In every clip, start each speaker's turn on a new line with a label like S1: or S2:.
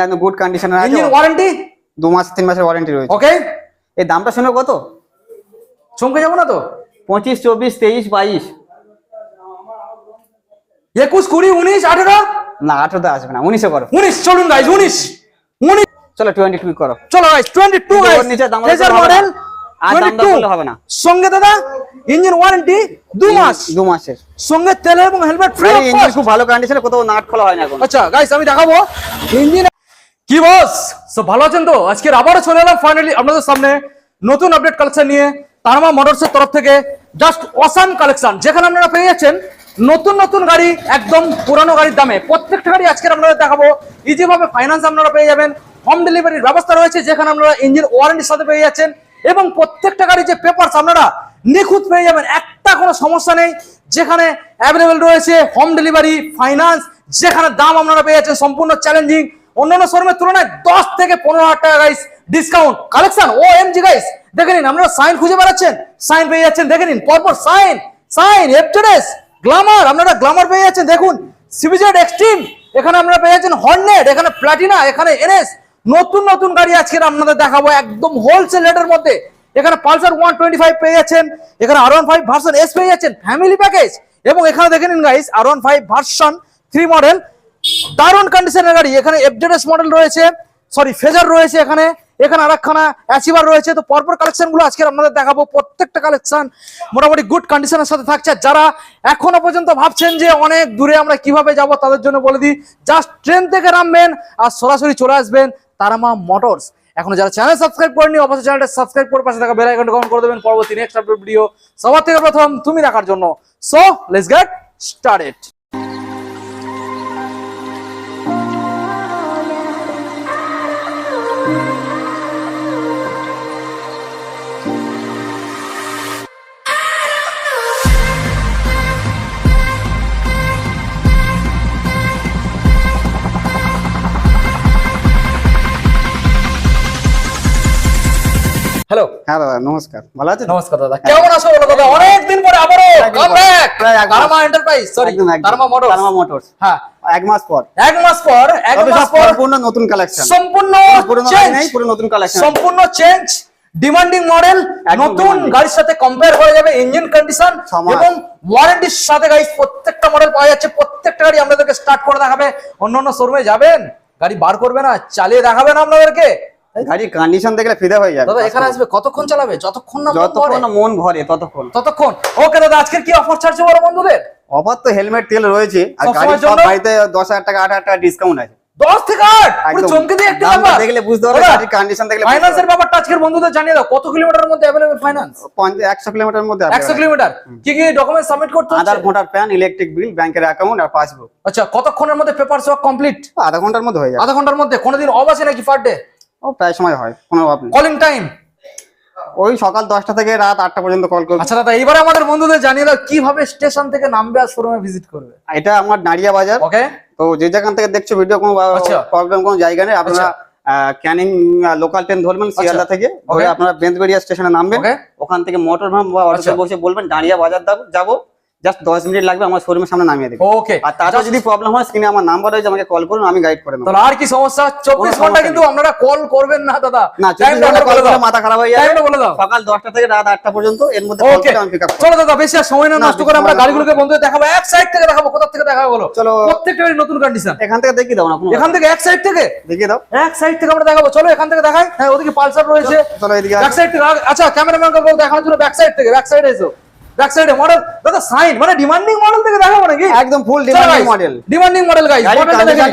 S1: একদম গুড কন্ডিশনে আছে
S2: ইঞ্জিন ওয়ারেন্টি
S1: দু মাস তিন মাসের ওয়ারেন্টি রয়েছে।
S2: ওকে
S1: এই দামটা শুনে কত?
S2: চমকে যাব না তো?
S1: পঁচিশ চব্বিশ তেইশ বাইশ।
S2: একুশ কুড়ি উনিশ আঠেরো?
S1: না আঠারোতে আসবে না উনিশে করো।
S2: উনিশ চলুন গাইজ উনিশ। উনিশ।
S1: চলো টোয়েন্টি টু করো।
S2: চলো গাইজ টোয়েন্টি টু
S1: কিন্তু নিচে দাম।
S2: মডেল
S1: আর দাম দর
S2: 22
S1: হবে না।
S2: সঙ্গে দাদা ইঞ্জিন ওয়ারেন্টি দু মাস।
S1: দু মাসের।
S2: সঙ্গে তেল এবং হেলমেট ফ্রি
S1: ইঞ্জিন খুব ভালো কন্ডিশনে কোথাও নাট খোলা হয় না
S2: আচ্ছা গাইস আমি দেখাবো। ইঞ্জিন কি বস সব ভালো আছেন তো? আজকে আবারও চলে এলাম ফাইনালি আপনাদের সামনে নতুন আপডেট কালেকশন নিয়ে তারমা মোটরসের তরফ থেকে। জাস্ট অসাম কালেকশন যেখানে আপনারা পেয়ে যাচ্ছেন নতুন নতুন গাড়ি, একদম পুরানো গাড়ির দামে। প্রত্যেকটা গাড়ি আজকে আপনাদের দেখাবো। ইজি ভাবে ফাইন্যান্স আপনারা পেয়ে যাবেন। হোম ডেলিভারির ব্যবস্থা রয়েছে, যেখানে আপনারা ইঞ্জিন ওয়ারেন্টির সাথে পেয়ে যাচ্ছেন। এবং প্রত্যেকটা গাড়ির যে পেপারস আপনারা নিখুঁত পেয়ে যাবেন, একটা কোনো সমস্যা নেই। যেখানে অ্যাভেলেবেল রয়েছে হোম ডেলিভারি ফাইন্যান্স যেখানে দাম আপনারা পেয়ে যাচ্ছেন, সম্পূর্ণ চ্যালেঞ্জিং অন্যান্য শোরুমের তুলনায় দশ থেকে পনেরো হাজার টাকা গাইস ডিসকাউন্ট কালেকশন ও এম জি গাইস দেখে নিন, আপনারা সাইন খুঁজে বেড়াচ্ছেন সাইন পেয়ে যাচ্ছেন, দেখে নিন, পরপর সাইন সাইন এফটেরেস গ্লামার আপনারা গ্লামার পেয়ে যাচ্ছেন, দেখুন সিবিজেড এক্সট্রিম এখানে আপনারা পেয়ে যাচ্ছেন হর্নেট এখানে প্লাটিনা এখানে এনএস নতুন নতুন গাড়ি আজকে আপনাদের দেখাবো একদম হোলসেল রেটের মধ্যে। এখানে পালসার ওয়ান টোয়েন্টি ফাইভ পেয়ে যাচ্ছেন, এখানে R one five version S পেয়ে যাচ্ছেন ফ্যামিলি প্যাকেজ এবং এখানে দেখে নিন guys R one five version three model দারুণ কন্ডিশনের গাড়ি। এখানে এফজেডএস মডেল রয়েছে সরি ফেজার রয়েছে এখানে। এখানে আরেকখানা অ্যাচিভার রয়েছে। তো পরপর কালেকশনগুলো আজকে আপনাদের দেখাবো। প্রত্যেকটা কালেকশন মোটামুটি গুড কন্ডিশনের সাথে থাকছে। যারা এখনও পর্যন্ত ভাবছেন যে অনেক দূরে আমরা কীভাবে যাব, তাদের জন্য বলে দিই জাস্ট ট্রেন থেকে নামবেন আর সরাসরি চলে আসবেন তারামা মোটরস এখনও যারা চ্যানেল সাবস্ক্রাইব করেনি অবশ্যই চ্যানেলটা সাবস্ক্রাইব করে পাশে থাকা বেল অন করে দেবেন। পরবর্তী নেক্সট আপডেট ভিডিও সবার থেকে প্রথম তুমি দেখার জন্য। সো লেটস গেট স্টার্টেড
S1: হ্যাঁ দাদা নমস্কার। ভালো আছেন?
S2: নমস্কার দাদা। কেমন আছো বলো দাদা?
S1: একদিন
S2: কাম
S1: পরে।
S2: Karma Enterprise sorry Karma Motors
S1: Karma Motors
S2: হ্যাঁ।
S1: এক মাস পর।
S2: এক মাস পর এক মাস পর
S1: সম্পূর্ণ নতুন কালেকশন
S2: সম্পূর্ণ চেঞ্জ
S1: পুরো নতুন কালেকশন
S2: সম্পূর্ণ চেঞ্জ ডিমান্ডিং মডেল নতুন গাড়ির সাথে কম্পেয়ার হয়ে যাবে ইঞ্জিন কন্ডিশন এবং ওয়ারেন্টির সাথে গাড়ি প্রত্যেকটা মডেল পাওয়া যাচ্ছে। প্রত্যেকটা গাড়ি আপনাদেরকে স্টার্ট করে দেখাবে। অন্য অন্য শোরুমে যাবেন গাড়ি বার করবে না চালিয়ে দেখাবেন আপনাদেরকে।
S1: গাড়ির কন্ডিশন দেখলে ফিদে হয়ে যাবে।
S2: দাদা এখানে আসবে কতক্ষণ চালাবে? যতক্ষণ না মন
S1: যতক্ষণ মন ভরে ততক্ষণ।
S2: ততক্ষণ। ওকে দাদা আজকের কি অফার ছাড়ছে বড় বন্ধুদের?
S1: অফার তো হেলমেট তেল রয়েছে। আর গাড়ির সব? গাড়িতে দশ হাজার টাকা আট হাজার টাকা ডিসকাউন্ট আছে।
S2: দশ থেকে আট? পুরো চমকে দিয়ে একটা ব্যাপার।
S1: দেখলে বুঝতে পারবে, গাড়ির condition দেখলে
S2: ফাইন্যান্সের ব্যাপারটা আজকের বন্ধুদের জানিয়ে দাও। কত কিলোমিটারের মধ্যে অ্যাভেলেবল ফাইন্যান্স
S1: পঞ্চ- একশো কিলোমিটার মধ্যে
S2: একশো কিলোমিটার। কি কি ডকুমেন্ট সাবমিট করতে
S1: Aadhaar voter PAN electric bill ব্যাংকের অ্যাকাউন্ট আর পাসবুক
S2: আচ্ছা কতক্ষণের মধ্যে পেপার সব কমপ্লিট
S1: আধা ঘণ্টার মধ্যে হয়ে যাবে।
S2: আধা ঘণ্টার মধ্যে? কোনোদিন অফ আছে নাকি পার ডে
S1: ও প্রায় সময় হয় কোনো অভাব নেই।
S2: কলিং টাইম
S1: ওই সকাল দশটা থেকে রাত আটটা পর্যন্ত কল করবে।
S2: আচ্ছা দাদা এবারে আমাদের বন্ধুদের জানিয়ে দাও কীভাবে স্টেশন থেকে নামবে আর শোরুমে ভিজিট করবে?
S1: এটা আমার নাড়িয়া বাজার।
S2: ওকে
S1: তো যে যেখান থেকে দেখছ ভিডিও কোনো
S2: আচ্ছা।
S1: প্রবলেম কোনো জায়গা নেই। আপনারা ক্যানিং লোকাল ট্রেন ধরবেন শিয়ালদা থেকে। ধরে. আপনারা বেন্দবেরিয়া স্টেশনে নামবেন। ওখান থেকে মোটর বা অটোতে
S2: আচ্ছা।
S1: বসে বলবেন দাঁড়িয়া বাজার যাব। জাস্ট দশ মিনিট লাগবে আমার শোরুমের সামনে নামিয়ে দেবে।
S2: ওকে
S1: আর তারপর যদি প্রবলেম হয় স্ক্রিনে আমার নাম্বার রয়েছে আমাকে কল করুন আমি গাইড করে দেবো
S2: আর কি সমস্যা? চব্বিশ
S1: ঘণ্টা
S2: কিন্তু আপনারা কল করবেন না দাদা।
S1: না মাথা খারাপ হয়ে যাবে।
S2: বলে দাও।
S1: সকাল দশটা থেকে রাত আটটা পর্যন্ত এর মধ্যে
S2: চলো দাদা বেশি আর সময় না নষ্ট করে আমরা গাড়িগুলোকে বন্ধুদের দেখাবো। এক সাইড থেকে দেখাবো কোথা থেকে দেখাবো বলো
S1: চলো।
S2: প্রত্যেকটা নতুন কন্ডিশন
S1: এখান থেকে দেখিয়ে দাও না কোনো
S2: এখান থেকে এক সাইড থেকে?
S1: দেখিয়ে দাও।
S2: এক সাইড থেকে আমরা দেখাবো। চলো এখান থেকে দেখাই। হ্যাঁ ওদিকে পালসার রয়েছে।
S1: চলো এদিকে
S2: ব্যাক সাইড থেকে আচ্ছা ক্যামেরাম্যান কে বল দেখানোর জন্য ব্যাক সাইড থেকে ব্যাক সাইডে এসো। ব্যাক সাইডে মডেল দাদা সাইন মানে ডিমান্ডিং মডেল থেকে দেখাবো নাকি?
S1: একদম full demanding model
S2: demanding model guys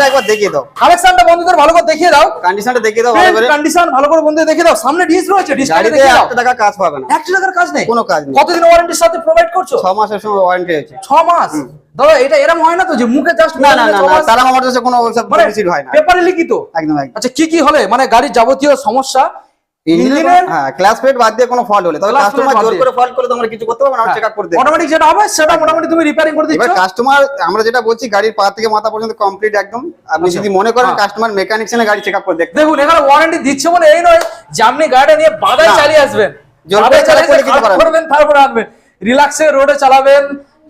S1: একবার দেখিয়ে দাও।
S2: কালেকশনটা বন্ধুদের ভালো করে দেখিয়ে দাও।
S1: কন্ডিশনটা দেখিয়ে দাও ভালো করে।
S2: কন্ডিশন ভালো করে বন্ধুদের দেখিয়ে দাও। সামনে ডিস রয়েছে ডিসটা দেখিয়ে দাও।
S1: একটা টাকা কাজ পাবে না।
S2: একশো টাকার কাজ নেই।
S1: কোনো কাজ নেই।
S2: কতদিন ওয়ারেন্টির সাথে প্রোভাইড করছ?
S1: ছ মাসের সময় ওয়ারেন্টি আছে
S2: ছ মাস? দাদা এটা এরকম হয় না তো যে মুখে জাস্ট
S1: না না না তারা আমার কাছে কোনো
S2: মানে
S1: হয় না।
S2: পেপারে লিখিত?
S1: একদম একদম।
S2: আচ্ছা কি কি হলে? মানে গাড়ির যাবতীয় সমস্যা
S1: ইঞ্জিনের হ্যাঁ ক্লাস প্লেট বাদ দিয়ে কোনো ফল্ট হলে। তবে কাস্টমার জোর করে ফল্ট করলে তোমরা কিছু করতে পারবে না চেক আপ
S2: অটোমেটিক যেটা হবে সেটা মোটামুটি তুমি রিপেয়ারিং করে দিচ্ছ।
S1: এবার কাস্টমার আমরা যেটা বলছি গাড়ির পা থেকে মাথা পর্যন্ত কমপ্লিট একদম। আপনি
S2: আচ্ছা।
S1: যদি মনে করেন
S2: হ্যাঁ।
S1: কাস্টমার মেকানিক এনে গাড়ি চেক আপ করে দেখতে
S2: দেখুন এখানে ওয়ারেন্টি দিচ্ছে বলে এই নয় যে আপনি গাড়িটা নিয়ে বাদায় চালিয়ে আসবেন।
S1: জোর করে
S2: চালিয়ে করবেন তারপরে আনবেন। রিল্যাক্সে রোডে চালাবেন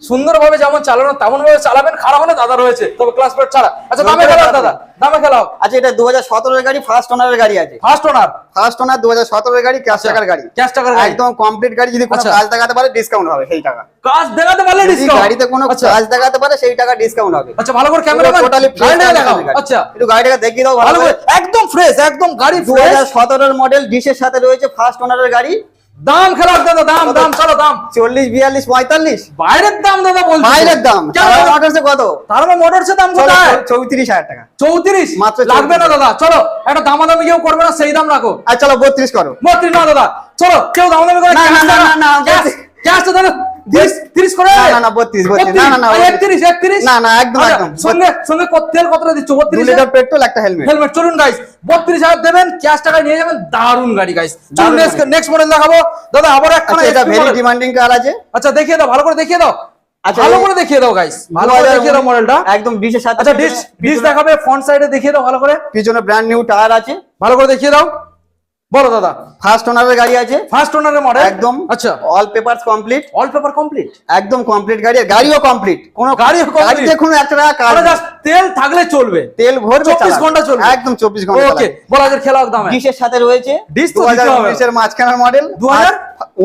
S2: সুন্দরভাবে যেমন চালানো তেমন ভাবে চালাবেন খারাপ হলে দাদা রয়েছে। তবে ক্লাস প্লেট ছাড়া। আচ্ছা দামে খেলাও দাদা দামে খেলাও।
S1: আচ্ছা এটা দু হাজার সতেরোর গাড়ি ফার্স্ট ওনারের গাড়ি আছে।
S2: ফার্স্ট ওনার
S1: ফার্স্ট ওনার দু হাজার সতেরোর গাড়ি ক্যাশ টাকার গাড়ি।
S2: ক্যাশ টাকার গাড়ি।
S1: একদম কমপ্লিট গাড়ি যদি কোনো
S2: আচ্ছা।
S1: কাজ দেখাতে পারে ডিসকাউন্ট হবে সেই টাকা।
S2: কাজ দেখাতে পারলে ডিসকাউন্ট
S1: গাড়িতে কোনো
S2: আচ্ছা।
S1: কাজ দেখাতে পারে সেই টাকা ডিসকাউন্ট হবে।
S2: আচ্ছা ভালো করে ক্যামেরা
S1: টোটালি
S2: দেখাও। আচ্ছা।
S1: একটু গাড়িটাকে দেখিয়ে দাও
S2: ভালো করে। একদম ফ্রেশ একদম গাড়ি
S1: দু হাজার সতেরোর মডেল ডিসের সাথে রয়েছে ফার্স্ট ওনারের গাড়ি।
S2: দাম খেলার দাদা দাম দাম চলো দাম।
S1: চল্লিশ বিয়াল্লিশ পঁয়তাল্লিশ।
S2: বাইরের দাম দাদা বলছি।
S1: বাইরের দাম। মোটরসে কত?
S2: তার মোটরসে মোটরসের দাম কত
S1: চৌত্রিশ হাজার টাকা।
S2: চৌত্রিশ?
S1: মাত্র
S2: লাগবে না দাদা। চলো একটা দামাদামি কেউ করবে না সেই দাম রাখো।
S1: আর চলো বত্রিশ করো।
S2: বত্রিশ না দাদা। চলো কেউ দামাদামি করে
S1: না, না, না, না, না,
S2: ক্যাশ তো দাদা তিরিশ তিরিশ করে?
S1: না, না, না, 32, 32, না, না, না,
S2: আরে, একত্রিশ একত্রিশ?
S1: না, না, একদম,
S2: আচ্ছা,
S1: একদম।
S2: সঙ্গে সঙ্গে তেল কতটা দিচ্ছ?
S1: দু
S2: বত্রিশ?
S1: লিটার পেট্রোল একটা হেলমেট।
S2: হেলমেট। চলুন গাইস বত্রিশ হাজার দেবেন ক্যাশ টাকায় নিয়ে যাবেন। দারুণ গাড়ি গাইস চলুন নেক্সট মডেল দেখাবো। দাদা আবার একটা
S1: আচ্ছা এটা ভেরি ডিমান্ডিং কার আছে।
S2: আচ্ছা দেখিয়ে দাও ভালো করে দেখিয়ে দাও।
S1: আচ্ছা,
S2: ভালো করে দেখিয়ে দাও গাইস ভালো করে দেখিয়ে দাও মডেলটা
S1: একদম ডিশের সাথে
S2: আচ্ছা দেখাবে ফ্রন্ট সাইডে দেখিয়ে দাও ভালো করে।
S1: পিছনে ব্র্যান্ড নিউ টায়ার আছে।
S2: ভালো করে দেখিয়ে দাও। বলো দাদা।
S1: ফার্স্ট ওনারের গাড়ি আছে।
S2: ফার্স্ট ওনারের মডেল
S1: একদম।
S2: আচ্ছা।
S1: All papers complete
S2: all paper complete
S1: একদম কমপ্লিট গাড়ি। গাড়িও কমপ্লিট কোনো
S2: গাড়িও কমপ্লিট
S1: গাড়িতে কোনো একটা টাকা
S2: তেল থাকলে চলবে।
S1: তেল ভরবে
S2: 24 ঘণ্টা চলবে।
S1: একদম চব্বিশ ঘণ্টা
S2: ওকে বলা যায় খেলা একদম
S1: ডিশের সাথে রয়েছে
S2: ডিশ তো
S1: দু হাজার
S2: দিতে হবে।
S1: ডিশের মাঝখানের মডেল
S2: 2000?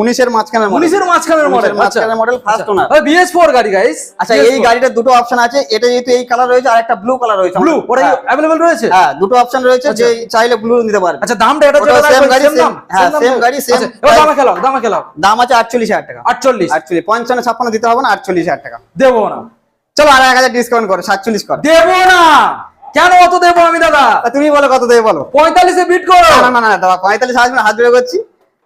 S1: উনিশের মাঝখানের
S2: উনিশের মাঝখানের মডেল আচ্ছা
S1: মাঝখানের model first owner.
S2: BS four গাড়ি গাইস
S1: আচ্ছা এই গাড়িটার দুটো অপশন আছে। এটা যেহেতু এই কালার রয়েছে আর একটা ব্লু কালার রয়েছে
S2: ব্লু ওটা
S1: হ্যাঁ,
S2: অ্যাভেলেবল রয়েছে?
S1: হ্যাঁ দুটো অপশন রয়েছে যে চাইলে ব্লু নিতে পারবে
S2: আচ্ছা দামটা এটা যেটা
S1: same গাড়ি,
S2: same
S1: হ্যাঁ,
S2: same দাম
S1: same
S2: তো?
S1: গাড়ি, same
S2: আচ্ছা, এবার
S1: price।
S2: খেলাও দামে খেলাও।
S1: দাম আছে আটচল্লিশ হাজার টাকা।
S2: আটচল্লিশ।
S1: আটচল্লিশ পঞ্চান্ন ছাপ্পান্ন দিতে হবে না আটচল্লিশ হাজার টাকা।
S2: দেবো না।
S1: চলো আর এক হাজার ডিসকাউন্ট করো সাতচল্লিশ করো।
S2: দেবো না। কেন অত দেবো আমি দাদা?
S1: তুমি বলো কত দেবে বলো।
S2: পঁয়তাল্লিশে বিট করো।
S1: না না না দাদা পঁয়তাল্লিশ আসবে না হাত জোড়ে করছি।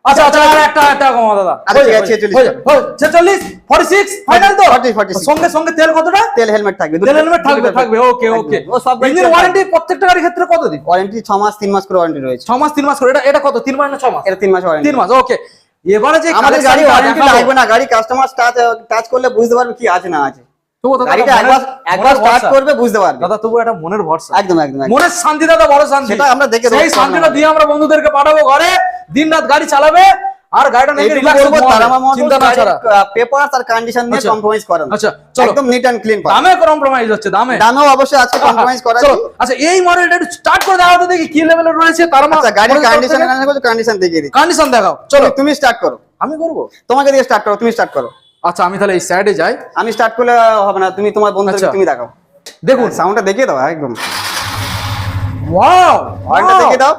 S2: আচ্ছা আচ্ছা একটা একটা কমা দাদা।
S1: আচ্ছা, ঠিক আছে, 46
S2: ছেচল্লিশ ফর্টি সিক্স ফাইনাল তো?
S1: 46
S2: সঙ্গে সঙ্গে তেল কতটা?
S1: তেল হেলমেট থাকবে
S2: তেল হেলমেট থাকবে থাকবে ওকে ওকে
S1: ও সব
S2: ইঞ্জিন ওয়ারেন্টি প্রত্যেকটা গাড়ির ক্ষেত্রে কত দিন
S1: ওয়ারেন্টি ছ মাস তিন মাস করে ওয়ারেন্টি রয়েছে।
S2: ছ মাস তিন মাস করে। এটা এটা কত? তিন মাস না মাস?
S1: এটা তিন মাস ওয়ারেন্টি
S2: তিন মাস ওকে এবারে যে
S1: আমাদের গাড়ি ওয়ারেন্টি লাগবে না। গাড়ি কাস্টমার টাচ টাচ করলে বুঝতে পারবে কি আছে না আছে।
S2: তবুও
S1: গাড়িটা
S2: মনের-
S1: একবার একবার
S2: মনের
S1: করবে বুঝতে পারবে।
S2: তবু একটা মনের ভরসা।
S1: একদম একদম একদম।
S2: মনের শান্তি দাদা বড় শান্তি।
S1: আমরা দেখে
S2: শান্তিটা দিয়ে আমরা বন্ধুদেরকে পাঠাবো ঘরে। দিন রাত গাড়ি চালাবে আর গাড়িটা নিয়ে
S1: এইটুকু
S2: রিল্যাক্স
S1: বলব, তারামা মোটরস
S2: চিন্তা না ছাড়া।
S1: পেপারস আর কন্ডিশন নিয়ে
S2: আচ্ছা।
S1: কম্প্রোমাইজ করেন।
S2: আচ্ছা, চলো।
S1: একদম নিট এন্ড ক্লিন
S2: দামে কম্প্রোমাইজ হচ্ছে দামে।
S1: দামেও অবশ্যই আজকে কম্প্রোমাইজ করা
S2: চলো, আচ্ছা এই মডেলটা একটু স্টার্ট করে দেখাও তো দেখি কি লেভেলের রয়েছে তার
S1: আচ্ছা গাড়ির কন্ডিশন কন্ডিশন দেখিয়ে দিই
S2: কন্ডিশন দেখাও
S1: চলো। তুমি স্টার্ট করো।
S2: আমি করব?
S1: তোমাকে দিয়ে স্টার্ট করো তুমি স্টার্ট করো।
S2: আচ্ছা আমি তাহলে এই সাইডে যাই।
S1: আমি স্টার্ট করলে হবে না তুমি তোমার
S2: আচ্ছা।
S1: তুমি দেখাও।
S2: দেখুন।
S1: সাউন্ডটা দেখিয়ে দাও একদম।
S2: ওয়াও
S1: দেখিয়ে দাও।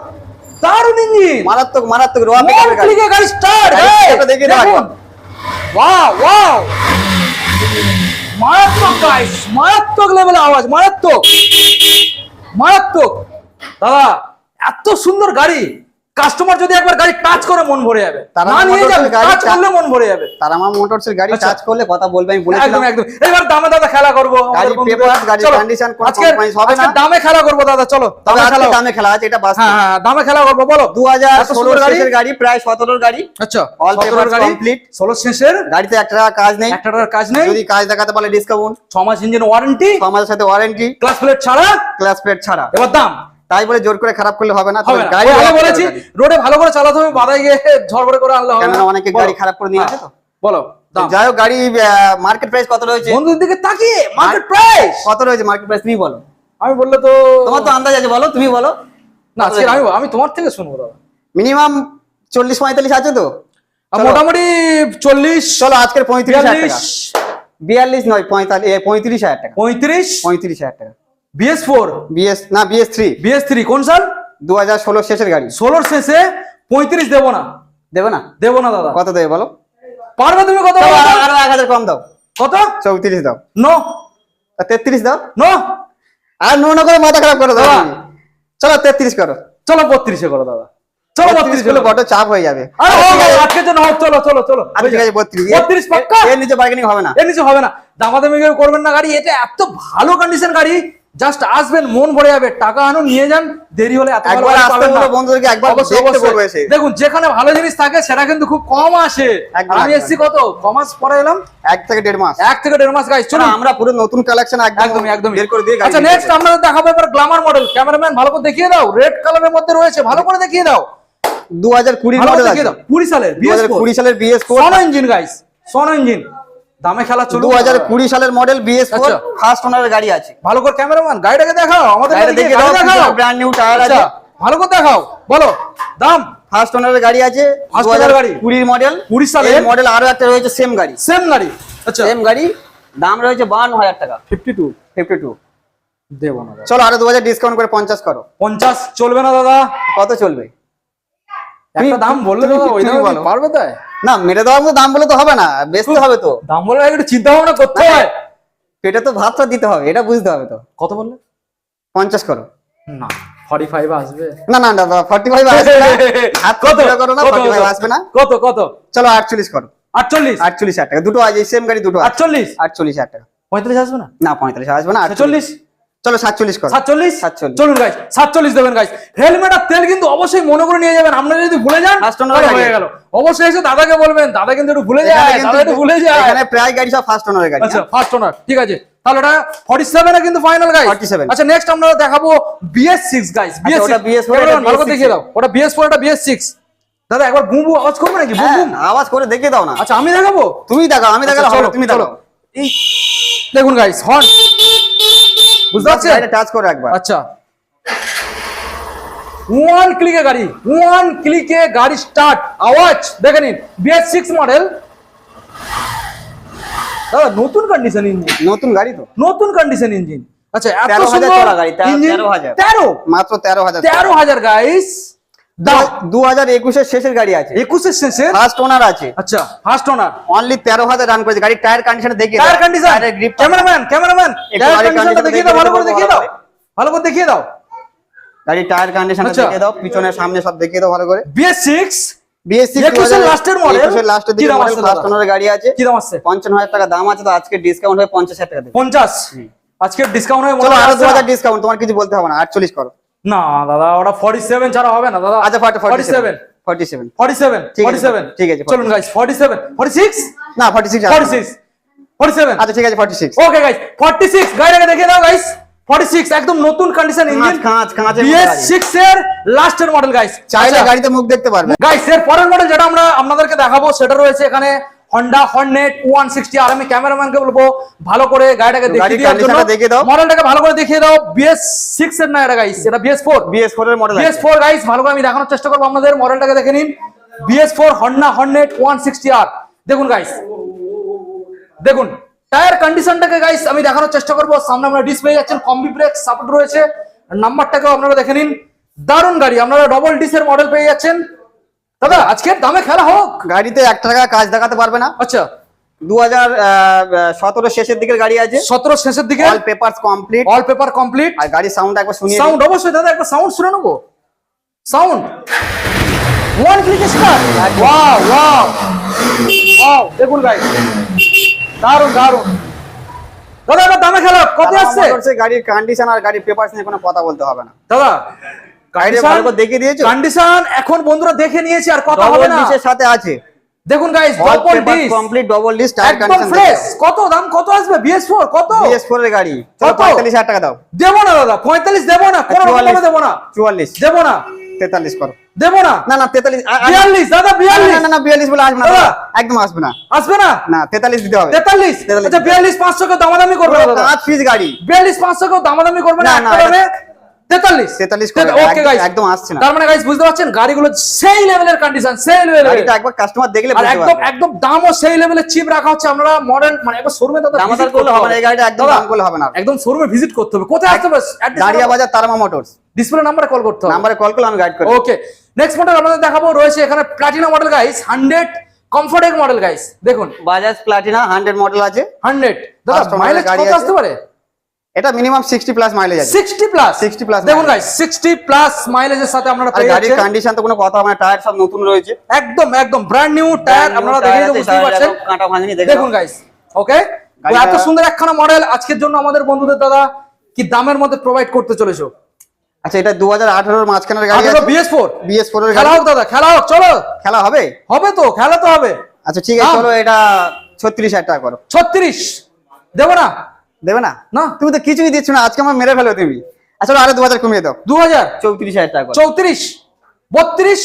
S2: দারুণ ইঞ্জিন।
S1: মারাত্মক মারাত্মক রোয়া পিকআপের গাড়ি।
S2: গাড়ি স্টার্ট
S1: এটা দাও
S2: দেখুন। ওয়াও ওয়াও মারাত্মক গাইস মারাত্মক লেভেলের আওয়াজ মারাত্মক। মারাত্মক। দাদা এত সুন্দর গাড়ি। কাস্টমার যদি একবার গাড়ি টাচ করে মন ভরে যাবে
S1: তারা
S2: না নিয়ে যাবে টাচ করলে মন ভরে যাবে।
S1: তার আমার মোটরসের গাড়ি
S2: আচ্ছা।
S1: টাচ করলে কথা বলবে আমি
S2: একদম
S1: বলেছিলাম।
S2: একদম এবার দামে দাদা খেলা করব
S1: papers, গাড়ির
S2: চলো,
S1: condition কোনো compromise হবে না।
S2: দামে খেলা করব দাদা চলো
S1: তবে আজকে দামে খেলা আছে এটা বাস্তব।
S2: হ্যাঁ হ্যাঁ দামে খেলা করব বলো।
S1: দু হাজার
S2: এত
S1: ষোলো
S2: সুন্দর গাড়ি?
S1: শেষের গাড়ি প্রায় সতেরোর গাড়ি।
S2: আচ্ছা সতেরোর
S1: papers
S2: গাড়ি
S1: complete।
S2: ষোলো শেষের?
S1: গাড়িতে একটা টাকা কাজ নেই।
S2: একটা টাকার কাজ নেই?
S1: যদি কাজ দেখাতে পারলে ডিসকাউন্ট
S2: ছ মাস ইঞ্জিন ওয়ারেন্টি
S1: আমাদের সাথে ওয়ারেন্টি
S2: ক্লাস প্লেট ছাড়া?
S1: ক্লাস প্লেট ছাড়া।
S2: এবার দাম।
S1: তাই বলে জোর করে খারাপ করলে হবে না গাড়ি
S2: বলেছি রোডে ভালো করে চালাতে হবে বাদায় গিয়ে ঝড়বড়ে করে আনলে হবে না।
S1: অনেকে গাড়ি খারাপ করে নিয়ে আসে তো।
S2: হ্যাঁ, বলো
S1: যাই হোক গাড়ি মার্কেট প্রাইস কত রয়েছে?
S2: বন্ধুদের দিকে তাকিয়ে মার্কেট প্রাইস
S1: কত রয়েছে মার্কেট প্রাইস তুমি বলো।
S2: আমি বললে তো
S1: তোমার তো আন্দাজ আছে বলো তুমি বলো।
S2: না আজকে আমি আমি তোমার থেকে শুনব দাদা।
S1: মিনিমাম চল্লিশ পঁয়তাল্লিশ আছে তো?
S2: মোটামুটি চল্লিশ
S1: চলো আজকের পঁয়ত্রিশ
S2: বিয়াল্লিশ।
S1: নয় পঁয়তাল্লিশ পঁয়ত্রিশ হাজার টাকা।
S2: পঁয়ত্রিশ?
S1: পঁয়ত্রিশ হাজার টাকা।
S2: বিএস ফোর
S1: বিএস না বিএস থ্রি
S2: বিএস থ্রি কোন সাল?
S1: দু হাজার ষোলো শেষের গাড়ি।
S2: ষোলোর শেষে পঁয়ত্রিশ দেবো না।
S1: দেবে না?
S2: দেবো না দাদা।
S1: কত দেবে বলো?
S2: পারবে তুমি কত
S1: আরো- এক হাজার কম দাও।
S2: কত?
S1: চৌত্রিশ দাও।
S2: নো।
S1: তেত্রিশ দাও।
S2: নো।
S1: আর নো না করে মাথা খারাপ করে দাও
S2: দাদা।
S1: চলো তেত্রিশ করো।
S2: চলো বত্রিশে করো দাদা। চলো
S1: বত্রিশ করলে বড় চাপ হয়ে যাবে।
S2: আজকের জন্য হোক চলো চলো চলো।
S1: আচ্ছা ঠিক আছে বত্রিশ।
S2: বত্রিশ পাক্কা?
S1: এর নিচে বার্গেনিং হবে না।
S2: এর নিচে হবে না। দামাদামি করবেন না গাড়ি। এটা এত ভালো কন্ডিশন গাড়ি। জাস্ট আসবেন মন ভরে যাবে টাকা আনুন নিয়ে যান দেরি হলে
S1: একবার
S2: গাড়ি না।
S1: বন্ধুদেরকে একবার দেখতে
S2: অবশ্যই।
S1: এসে।
S2: দেখুন যেখানে ভালো জিনিস থাকে সেটা কিন্তু খুব কম আসে। আমি এসছি কত? কমাস পরে এলাম?
S1: এক থেকে দেড় মাস।
S2: এক থেকে দেড় মাস গাড়ি চলো
S1: আমরা পুরো নতুন কালেকশন একদম
S2: একদম
S1: বের করে দিয়ে
S2: আচ্ছা নেক্সট। আপনাদের দেখাবো এবার গ্ল্যামার মডেল ক্যামেরাম্যান ভালো করে দেখিয়ে দাও। রেড কালারের মধ্যে রয়েছে ভালো করে দেখিয়ে দাও।
S1: দু হাজার কুড়ির
S2: ভালো করে
S1: মডেল আছে।
S2: দাও। কুড়ি সালের
S1: দু হাজার কুড়ি সালের বিএস ফোর
S2: ইঞ্জিন গাইস সোনো ইঞ্জিন দামে খেলা চলুক।
S1: দু হাজার কুড়ি সালের মডেল বিএস ফোর
S2: আচ্ছা।
S1: ফার্স্ট ওনারের গাড়ি আছে।
S2: ভালো করে ক্যামেরাম্যান গাড়িটাকে দেখাও আমাদের দেখাও।
S1: ব্র্যান্ড নিউ টায়ার
S2: আচ্ছা,
S1: আছে
S2: ভালো করে দেখাও বলো দাম।
S1: ফার্স্ট ওনারের গাড়ি আছে
S2: গাড়ি।
S1: কুড়ির মডেল
S2: 20 সালের?
S1: মডেল আরও একটা রয়েছে সেম গাড়ি।
S2: সেম গাড়ি। আচ্ছা।
S1: সেম গাড়ি দাম রয়েছে বান্ন হাজার টাকা।
S2: ফিফটি টু
S1: ফিফটি টু
S2: দেবো না
S1: চলো আরও দু হাজার ডিসকাউন্ট করে পঞ্চাশ করো।
S2: পঞ্চাশ চলবে না দাদা?
S1: কত চলবে?
S2: একটা দাম বললে পারবে তাই?
S1: না মেরে দেওয়ার মতো দাম বলে তো হবে না বেচতে হবে তো।
S2: দাম বলে একটু চিন্তা ভাবনা করতে হয়।
S1: পেটে তো ভাতটা দিতে হবে এটা বুঝতে হবে তো।
S2: কত বললে?
S1: পঞ্চাশ করো।
S2: না ফর্টি ফাইভ আসবে।
S1: না না দাদা ফর্টি ফাইভ আসবে না। হাত
S2: কত?
S1: করো না ফর্টি ফাইভ আসবে না।
S2: কত কত?
S1: চলো আটচল্লিশ করো।
S2: আটচল্লিশ?
S1: আটচল্লিশ হাজার টাকা দুটো আছে সেম গাড়ি দুটো
S2: আটচল্লিশ?
S1: আটচল্লিশ হাজার টাকা।
S2: পঁয়তাল্লিশ আসবে না?
S1: না পঁয়তাল্লিশ আসবে না আটচল্লিশ। চলো সাতচল্লিশ
S2: সাতচল্লিশ। চলুন গাইস সাতচল্লিশ দেবেন গাইস হেলমেট আর তেল কিন্তু অবশ্যই মনে করে নিয়ে যাবেন। আপনারা যদি ভুলে যান। হয়ে গেল। অবশ্যই এসে দাদাকে বলবেন দাদা কিন্তু একটু ভুলে যায় দাদা একটু ভুলে যায়।
S1: এখানে প্রায় গাড়ি সব ফার্স্ট ওনারের গাড়ি
S2: আচ্ছা ফার্স্ট ওনার ঠিক আছে। তাহলে ওটা 47 এ কিন্তু ফাইনাল গাইস
S1: 47
S2: আচ্ছা নেক্সট আমরা দেখাবো BS6 গাইস BS6
S1: ওটা BS4
S2: ভালো করে দেখিয়ে দাও। ওটা BS4 এটা BS6 দাদা একবার বুম আওয়াজ করবে নাকি? বুম
S1: হ্যাঁ, আওয়াজ করে দেখিয়ে দাও না।
S2: আচ্ছা আমি দেখাবো?
S1: তুমি দেখাও আমি দেখালে
S2: আচ্ছা,
S1: হবে তুমি দেখাও।
S2: এই দেখুন গাইস হর্ন বুঝতে পারছেন?
S1: এটা টাচ করো একবার।
S2: আচ্ছা। ওয়ান ক্লিকে গাড়ি ওয়ান ক্লিকে গাড়ি স্টার্ট আওয়াজ দেখে নিন বিএস সিক্স মডেল দাদা নতুন কন্ডিশন ইঞ্জিন
S1: নতুন গাড়ি তো।
S2: নতুন কন্ডিশন ইঞ্জিন আচ্ছা এত সুন্দর
S1: গাড়ি, তেরো- হাজার।
S2: তেরো।
S1: মাত্র তেরো হাজার
S2: তেরো হাজার গাইস
S1: দু হাজার একুশের শেষের গাড়ি আছে।
S2: একুশের শেষে
S1: ফার্স্ট ওনার আছে।
S2: আচ্ছা ফার্স্ট ওনার
S1: অনলি তেরো হাজার রান করেছে। গাড়ির টায়ার কন্ডিশনে দেখিয়ে
S2: tyre condition
S1: grip
S2: cameraman cameraman দাও। ভালো করে দেখিয়ে দাও।
S1: ভালো
S2: ভালো করে দেখিয়ে দাও।
S1: গাড়ির টায়ার কন্ডিশন
S2: আচ্ছা।
S1: দেখিয়ে দাও। পিছনে সামনে সব দেখিয়ে দাও ভালো করে।
S2: বিএস সিক্স আছে।
S1: গাড়ি পঞ্চান্ন হাজার টাকা দাম আছে তো আজকে ডিসকাউন্ট হয়ে পঞ্চাশ হাজার টাকা
S2: পঞ্চাশ? আজকে ডিসকাউন্ট হয়ে আরও
S1: দু হাজার ডিসকাউন্ট তোমার কিছু বলতে হবে না আটচল্লিশ করো।
S2: না দাদা ওটা ফর্টি সেভেন ছাড়া হবে না দাদা।
S1: আচ্ছা forty
S2: forty seven
S1: forty seven
S2: forty seven
S1: ঠিক আছে,
S2: চলুন সেভেন ফর্টি সিক্স
S1: না forty six
S2: forty six forty seven
S1: আচ্ছা ঠিক আছে forty six
S2: okay guys forty six গাড়িটাকে দেখে দাও ফর্টি সিক্স একদম নতুন কন্ডিশন ইঞ্জিন
S1: কাঁচ গাড়ি।
S2: সিক্স এর লাস্টের মডেল গাইস
S1: চাইলে গাড়িতে মুখ দেখতে পারবে।
S2: গাইস এর পরের মডেল যেটা আমরা আপনাদেরকে দেখাবো সেটা রয়েছে এখানে Honda Hornet one sixty R আমি ক্যামেরাম্যানকে বলব ভালো করে গাড়িটাকে দেখিয়ে
S1: দাও।
S2: মডেলটাকে ভালো করে দেখিয়ে দাও বিএস সিক্স এর না এটা গাইস এটা বিএস ফোর
S1: বিএস ফোর এর মডেল
S2: বিএস ফোর গাইস ভালো করে আমি দেখানোর চেষ্টা করব আপনাদের মডেলটাকে দেখে নিন। BS four Honda Hornet one sixty R দেখুন গাইস দেখুন টায়ার কন্ডিশনটাকে গাইস আমি দেখানোর চেষ্টা করব। সামনে আপনারা ডিসপ্লে যাচ্ছেন কম্বি ব্রেক সাপোর্ট রয়েছে। নাম্বারটাকেও আপনারা দেখে নিন। দারুণ গাড়ি আপনারা ডবল ডিসের মডেল পেয়ে যাচ্ছেন। দাদা আজকের দামে খেলা হোক।
S1: গাড়িতে এক টাকা কাজ দেখাতে পারবে না।
S2: আচ্ছা।
S1: দু হাজার সতেরো শেষের দিকের গাড়ি আছে।
S2: সতেরো শেষের দিকে?
S1: All paper complete
S2: all paper complete
S1: আর গাড়ির সাউন্ড একবার
S2: সাউন্ড অবশ্যই দাদা সাউন্ড শুনে নেব। Sound one click start wow wow wow দেখুন গাইস দারুণ দারুণ দাদা দামে খেলা কত আসছে?
S1: গাড়ির কন্ডিশন আর গাড়ির পেপারস নিয়ে কোনো কথা বলতে হবে না।
S2: দাদা
S1: দেখিয়ে দিয়েছ?
S2: কন্ডিশন এখন বন্ধুরা দেখে নিয়েছি আর কথা হবে না।
S1: ডিসের সাথে আছে।
S2: দেখুন guys double disc
S1: complete double disc tyre condition
S2: fresh কত দাম কত আসবে? বিএস4 কত?
S1: বিএস ফোর এর গাড়ি। চলো
S2: কত?
S1: পঁয়তাল্লিশ হাজার টাকা দাও।
S2: দেবো না দাদা 45 দেবো না কোনো। রকমে দেবো না।
S1: চুয়াল্লিশ।
S2: দেবো না।
S1: তেতাল্লিশ করো।
S2: দেবো না।
S1: না না তেতাল্লিশ আ- আ-
S2: 42 দাদা
S1: না,
S2: 42
S1: না, না না বিয়াল্লিশ বলে আসবে না একদম আসবে না।
S2: আসবে না?
S1: না তেতাল্লিশ দিতে হবে।
S2: 43
S1: 43
S2: আচ্ছা 42 500 কে দামাদামি করবে না
S1: পাঁচ পিস গাড়ি।
S2: 42 500 কে দামাদামি করবে না
S1: না, না,
S2: একটা দামে 43
S1: 43 করে,
S2: ওকে গাইস
S1: একদম আসছে না।
S2: তার মানে গাইস বুঝতে পারছেন? গাড়িগুলো সেই লেভেলের কন্ডিশন সেই লেভেলের
S1: গাড়িটা একবার কাস্টমার দেখলে
S2: আর একদম একদম দামও সেই লেভেলের চিপ রাখা হচ্ছে। আমরা মডেল মানে একবার শোরুমে দাদা
S1: দামাদার করলে হবে না, এই গাড়িটা একদম দাম করলে হবে না।
S2: একদম শোরুমে ভিজিট করতে হবে। কোথায় আসতে হবে?
S1: দাঁড়িয়া বাজার তারামা মোটরস
S2: ডিসপ্লে নাম্বারে কল করতে হবে।
S1: নাম্বারে কল করলে আমি গাইড করি
S2: ওকে নেক্সট মডেল দেখাবো। রয়েছে এখানে Platina model guys 100 ComforTec model guys দেখুন।
S1: বাজাজ প্লাটিনা হান্ড্রেড মডেল আছে।
S2: 100 দাদা মাইলেজ কত আসতে পারে?
S1: এটা মিনিমাম সিক্সটি প্লাস মাইলেজ আছে।
S2: 60 প্লাস
S1: 60 plus
S2: দেখুন। গাইস 60 প্লাস মাইলেজের সাথে আপনারা পেয়ে
S1: গাড়ির কন্ডিশন তো কোনো কথা হবে না টায়ার সব নতুন রয়েছে।
S2: একদম একদম ব্র্যান্ড নিউ টায়ার আপনারা দেখেই তো বুঝতেই পারছেন?
S1: কাঁটা ভাঙেনি দেখে
S2: দেখুন গাইস ওকে এত সুন্দর একখানা মডেল আজকের জন্য আমাদের বন্ধুদের দাদা কি দামের মধ্যে প্রোভাইড করতে চলেছো?
S1: আচ্ছা এটা দু হাজার আঠারোর মাঝখানের গাড়ি আছে।
S2: বিএস ফোর
S1: বিএস ফোর এর
S2: খেলা
S1: গাড়ি।
S2: হোক দাদা খেলা হোক চলো।
S1: খেলা হবে?
S2: হবে তো খেলা তো হবে।
S1: আচ্ছা ঠিক আছে চলো এটা ছত্রিশ হাজার টাকা করো।
S2: ছত্রিশ। দেবো না?
S1: দেবে না?
S2: না
S1: তুমি তো কিছুই দিচ্ছ না আজকে আমার মেরে ফেলো তুমি। আচ্ছা আরও দু হাজার কমিয়ে দাও।
S2: দু হাজার
S1: চৌত্রিশ হাজার টাকা।
S2: চৌত্রিশ? বত্রিশ?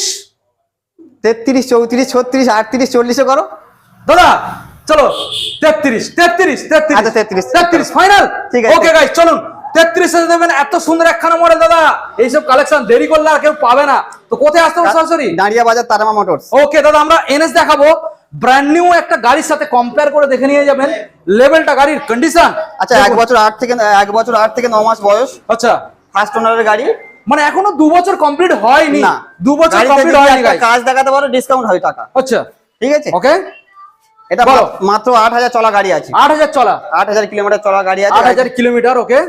S1: তেত্রিশ চৌত্রিশ ছত্রিশ আটত্রিশ চল্লিশে করো।
S2: দাদা চলো তেত্রিশ তেত্রিশ তেত্রিশ।
S1: আচ্ছা, 33,
S2: তেত্রিশ ফাইনাল?
S1: ঠিক আছে।
S2: ওকে গাইস চলুন। তেত্রিশ দেবেন এত সুন্দর একখানা মডেল দাদা। এইসব কালেকশন দেরি করলে আর কেউ পাবে না। তো কোথায় আসতে হবে সরাসরি?
S1: দাঁড়িয়া বাজার তারামা মোটরস।
S2: ওকে দাদা আমরা এনএস দেখাবো। ব্র্যান্ড নিউ একটা গাড়ির সাথে কম্পেয়ার করে দেখে নিয়ে যাবেন লেভেলটা গাড়ির কন্ডিশন
S1: আচ্ছা এক বছর আট থেকে এক বছর আট থেকে ন মাস বয়স।
S2: আচ্ছা।
S1: ফার্স্ট ওনারের গাড়ি।
S2: মানে এখনও দু বছর কমপ্লিট হয়নি। দু বছর কমপ্লিট হয়নি
S1: কাজ দেখাতে পারো ডিসকাউন্ট হবে টাকা।
S2: আচ্ছা।
S1: ঠিক আছে?
S2: ওকে
S1: এটা। মাত্র আট হাজার চলা গাড়ি আছে।
S2: আট হাজার চলা।
S1: আট হাজার কিলোমিটার চলা গাড়ি আছে।
S2: আট হাজার কিলোমিটার ওকে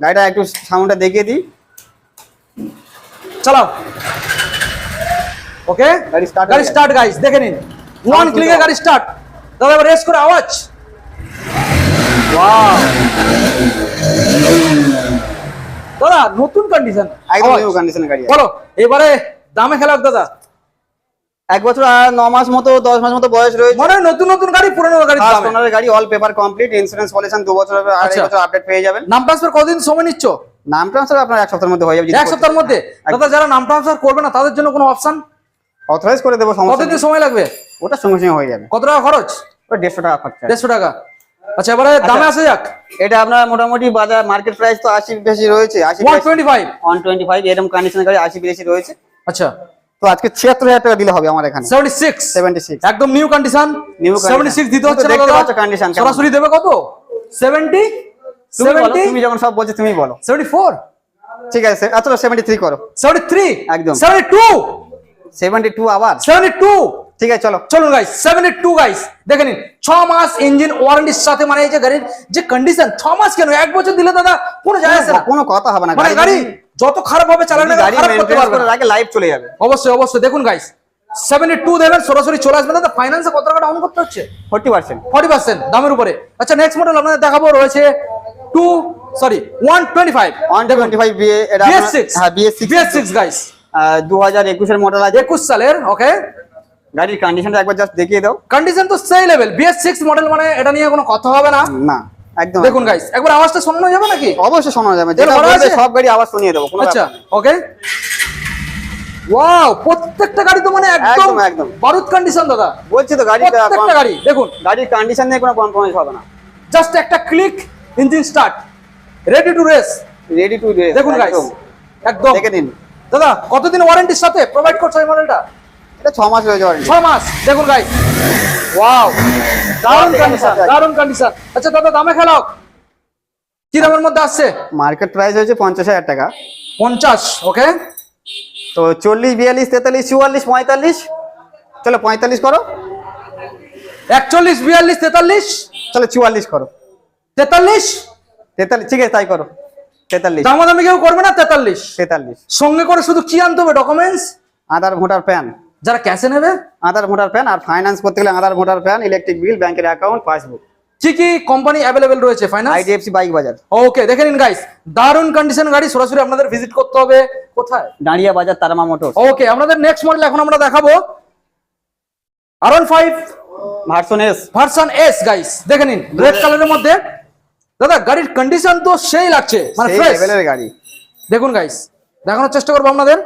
S1: গাড়িটা একটু সাউন্ডটা দেখিয়ে দিই।
S2: চালাও। ওকে
S1: গাড়ি start
S2: গাড়ি স্টার্ট গাইস দেখে নিন। ওয়ান ক্লিকে গাড়ি স্টার্ট দাদা এবার রেস করে আওয়াজ। দাদা নতুন কন্ডিশন
S1: একদম নিউ কন্ডিশনের গাড়ি
S2: বলো এবারে দামে খেলাক দাদা।
S1: এক বছর আর ন মাস মতো দশ মাস মতো বয়স রয়েছে।
S2: মনে হয় নতুন নতুন গাড়ি পুরনো গাড়ির
S1: ফার্স্ট গাড়ি all paper complete insurance pollution দু বছর হবে আড়াই
S2: আচ্ছা।
S1: বছর আপডেট পেয়ে যাবেন।
S2: নাম ট্রান্সফার কতদিন সময় নিচ্ছ?
S1: নাম ট্রান্সফার আপনার এক সপ্তাহের মধ্যে হয়ে যাবে
S2: এক সপ্তাহের মধ্যে? দাদা যারা নাম ট্রান্সফার করবে না তাদের জন্য কোনো অপশন
S1: অথরাইজ করে দেবো সমস্যা
S2: কতদিন সময় লাগবে?
S1: ওটা সঙ্গে সঙ্গে হয়ে যাবে।
S2: কত টাকা খরচ?
S1: ওটা দেড়শো টাকা খরচা।
S2: দেড়শো টাকা। আচ্ছা এবারে দামে আসে যাক।
S1: এটা আপনার মোটামুটি বাজার মার্কেট প্রাইস তো আশি বেশি রয়েছে আশি
S2: twenty five
S1: one twenty five এরকম কন্ডিশনের গাড়ি আশি বেশি রয়েছে।
S2: আচ্ছা।
S1: তো আজকে ছিয়াত্তর হাজার টাকা দিলে হবে আমার এখানে।
S2: একদম নিউ কন্ডিশন। দিতে হচ্ছে
S1: দেখতে পাচ্ছ
S2: সরাসরি দেবে কত?
S1: তুমি যখন সব বলছো তুমি বলো।
S2: সেভেন্টি ফোর
S1: ঠিক আছে আচ্ছা সেভেন্টি থ্রি করো।
S2: সেভেন্টি থ্রি
S1: একদম।
S2: সেভেন্টি টু
S1: সেভেন্টি টু আবার?
S2: সেভেন্টি টু
S1: ঠিক আছে চলো।
S2: চলুন গাইস সেভেন্টি টু গাইস দেখে নিন ছ মাস ইঞ্জিন ওয়ারেন্টির সাথে মানে এই যে গাড়ির যে কন্ডিশন ছ মাস কেন? এক বছর দিলে দাদা কোনো যায় আসে না।
S1: কোনো কথা হবে না
S2: মানে গাড়ি যত খারাপ হবে চালানো
S1: গাড়ি
S2: করতে পারবে না।
S1: রাখে লাইভ চলে যাবে।
S2: অবশ্যই অবশ্যই দেখুন গাইস সেভেন্টি টু দেবেন সরাসরি চলে আসবে দাদা ফাইন্যান্সে কত টাকা ডাউন করতে হচ্ছে?
S1: ফোর্টি পার্সেন্ট
S2: ফর্টি পার্সেন্ট দামের উপরে। আচ্ছা নেক্সট মডেল আপনাদের দেখাবো রয়েছে two sorry one twenty five
S1: one twenty five BA এটা
S2: বিএস
S1: আপনার-
S2: সিক্স
S1: হ্যাঁ BS six
S2: BS six guys
S1: দু হাজার একুশের মডেল আছে।
S2: একুশ সালের ওকে
S1: গাড়ির কন্ডিশনটা একবার জাস্ট দেখিয়ে দাও।
S2: কন্ডিশন তো সেই লেভেল বিএস সিক্স মডেল মানে এটা নিয়ে কোনো কথা হবে না।
S1: না একদম।
S2: দেখুন গাইস একবার আওয়াজটা শোনানো যাবে নাকি?
S1: অবশ্যই শোনা যাবে যেটা বলবে সব গাড়ি আবার শুনিয়ে দেবো কোনো
S2: আচ্ছা ওকে ওয়াও প্রত্যেকটা গাড়ি তো মানে একদম
S1: একদম।
S2: বারুদ কন্ডিশন দাদা।
S1: বলছি তো গাড়ি
S2: প্রত্যেকটা গাড়ি দেখুন।
S1: গাড়ির কন্ডিশন নিয়ে কোনো কম্প্রোমাইজ হবে না।
S2: জাস্ট একটা click engine start ready to race
S1: ready to race
S2: দেখুন গাইস একদম।
S1: দেখে নিন।
S2: দাদা কতদিন ওয়ারেন্টির সাথে প্রোভাইড করছে এই মডেলটা
S1: ছ মাস রয়েছে ওয়ারেন্টি
S2: ছ মাস। দেখুন ওয়াও কন্ডিশন
S1: আছে।
S2: কন্ডিশন আচ্ছা দাদা দামে খেলাও। কি দামের মধ্যে আসছে?
S1: মার্কেট প্রাইস হয়েছে পঞ্চাশ হাজার টাকা।
S2: পঞ্চাশ ওকে
S1: তো চল্লিশ বিয়াল্লিশ তেতাল্লিশ চুয়াল্লিশ পঁয়তাল্লিশ। চলো পঁয়তাল্লিশ করো।
S2: একচল্লিশ বিয়াল্লিশ তেতাল্লিশ?
S1: চলো চুয়াল্লিশ করো।
S2: তেতাল্লিশ?
S1: তেতাল্লিশ ঠিক আছে তাই করো। তেতাল্লিশ।
S2: দামাদামি কেউ করবে না তেতাল্লিশ?
S1: তেতাল্লিশ।
S2: সঙ্গে করে শুধু কি আনতে হবে ডকুমেন্টস
S1: আধার ভোটার প্যান।
S2: যারা ক্যাশে নেবে?
S1: আধার ভোটার প্যান আর ফাইন্যান্স করতে গেলে Aadhaar voter PAN electric bill ব্যাংকের অ্যাকাউন্ট পাসবুক
S2: কি কি কোম্পানি অ্যাভেলেবেল রয়েছে finance
S1: IDFC Bike Bazaar.
S2: Okay দেখে নিন গাইস দারুণ কন্ডিশন গাড়ি সরাসরি আপনাদের ভিজিট করতে হবে। কোথায়?
S1: Bazar Tarama Motor.
S2: Okay next model এখন আমরা দেখাবো।
S1: Version S
S2: version S guys দেখে নিন রেড কালারের মধ্যে। দাদা গাড়ির কন্ডিশন তো সেই লাগছে মানে ফ্রেশ
S1: লেভেলের গাড়ি।
S2: দেখুন গাইস দেখানোর চেষ্টা করব আপনাদের।